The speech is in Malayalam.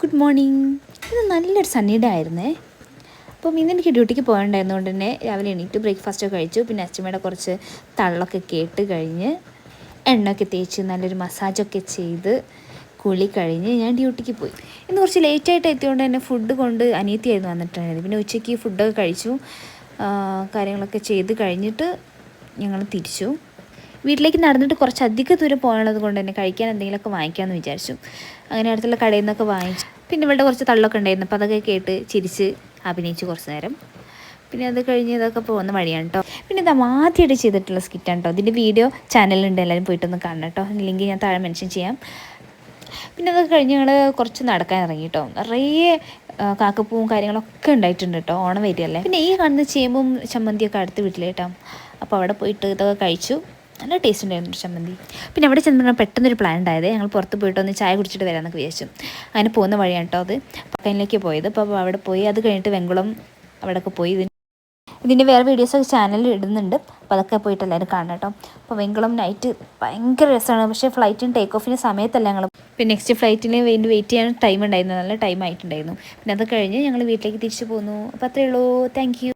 ഗുഡ് മോർണിംഗ് ഇത് നല്ലൊരു സണ്ണി ഡേ ആയിരുന്നേ. അപ്പം ഇന്ന് എനിക്ക് ഡ്യൂട്ടിക്ക് പോകണ്ടായിരുന്നതുകൊണ്ട് തന്നെ രാവിലെ എണീറ്റ് ബ്രേക്ക്ഫാസ്റ്റ് ഒക്കെ കഴിച്ചു. പിന്നെ അച്ഛമ്മയുടെ കുറച്ച് തള്ളൊക്കെ കേട്ട് കഴിഞ്ഞ് എണ്ണയൊക്കെ തേച്ച് നല്ലൊരു മസാജൊക്കെ ചെയ്ത് കുളി കഴിഞ്ഞ് ഞാൻ ഡ്യൂട്ടിക്ക് പോയി. ഇന്ന് കുറച്ച് ലേറ്റായിട്ട് എത്തിയതുകൊണ്ട് തന്നെ ഫുഡ് കൊണ്ട് അനിയത്തിയായിരുന്നു വന്നിട്ടുണ്ടായിരുന്നത്. പിന്നെ ഉച്ചയ്ക്ക് ഫുഡൊക്കെ കഴിച്ചു. കാര്യങ്ങളൊക്കെ ചെയ്ത് കഴിഞ്ഞിട്ട് ഞങ്ങൾ തിരിച്ചു. വീട്ടിലേക്ക് നടന്നിട്ട് കുറച്ച് അധിക ദൂരം പോകാനുള്ളത് കൊണ്ട് തന്നെ കഴിക്കാൻ എന്തെങ്കിലുമൊക്കെ വാങ്ങിക്കാമെന്ന് വിചാരിച്ചു. അങ്ങനെ അടുത്തുള്ള കടയിൽ നിന്നൊക്കെ വാങ്ങിച്ചു പിന്നെ ഇവളുടെ കുറച്ച് തള്ളൊക്കെ ഉണ്ടായിരുന്നു. അപ്പോൾ അതൊക്കെ കേട്ട് ചിരിച്ച് അഭിനയിച്ചു കുറച്ച് നേരം. പിന്നെ അത് കഴിഞ്ഞ് ഇതൊക്കെ പോകുന്ന വഴിയാണ് കേട്ടോ പിന്നെ ഇത് ആദ്യമായിട്ട് ചെയ്തിട്ടുള്ള സ്കിറ്റാണ് കേട്ടോ ഇതിന്റെ വീഡിയോ ചാനലുണ്ട് എല്ലാവരും പോയിട്ടൊന്ന് കാണണം കേട്ടോ ലിങ്ക് ഞാൻ താഴെ മെൻഷൻ ചെയ്യാം. പിന്നെ അത് കഴിഞ്ഞ് ഞങ്ങൾ കുറച്ച് നടക്കാൻ ഇറങ്ങി കേട്ടോ നിറയെ കാക്കപ്പൂവും കാര്യങ്ങളൊക്കെ ഉണ്ടായിട്ടുണ്ട് കേട്ടോ ഓണം വരികയല്ലേ? പിന്നെ ഈ കാണുന്ന ചേമ്പും ചമ്മന്തിയൊക്കെ അടുത്ത് വീട്ടിലേട്ടോ അപ്പോൾ അവിടെ പോയിട്ട് ഇതൊക്കെ കഴിച്ചു. നല്ല ടേസ്റ്റ് ഉണ്ടായിരുന്നു ചമ്മന്തി. പിന്നെ അവിടെ ചെന്നപ്പോൾ പെട്ടെന്നൊരു പ്ലാൻ ഉണ്ടായത്. ഞങ്ങൾ പുറത്ത് പോയിട്ട് ഒന്ന് ചായ കുടിച്ചിട്ട് വരാമെന്നൊക്കെ വിചാരിച്ചു. അങ്ങനെ പോകുന്ന വഴിയാണ് കേട്ടോ അത്. പക്കനിലേക്ക് പോയത്. അപ്പോൾ അവിടെ പോയി. അത് കഴിഞ്ഞിട്ട് വെങ്കുളം അവിടെയൊക്കെ പോയി. ഇതിന് ഇതിന്റെ വേറെ വീഡിയോസൊക്കെ ചാനലിൽ ഇടുന്നുണ്ട്. അപ്പോൾ അതൊക്കെ പോയിട്ട് എല്ലാവരും കാണണം കേട്ടോ അപ്പോൾ വെങ്കുളം നൈറ്റ് ഭയങ്കര രസമാണ് പക്ഷേ ഫ്ലൈറ്റിന് ടേക്ക് ഓഫിന് സമയത്തല്ല ഞങ്ങൾ പിന്നെ നെക്സ്റ്റ് ഫ്ലൈറ്റിന് വേണ്ടി വെയിറ്റ് ചെയ്യാൻ ടൈം ഉണ്ടായിരുന്നു. നല്ല ടൈം ആയിട്ടുണ്ടായിരുന്നു. പിന്നെ അത് കഴിഞ്ഞ് ഞങ്ങൾ വീട്ടിലേക്ക് തിരിച്ചു പോന്നു. അപ്പോൾ അത്രയേ ഉള്ളൂ. താങ്ക്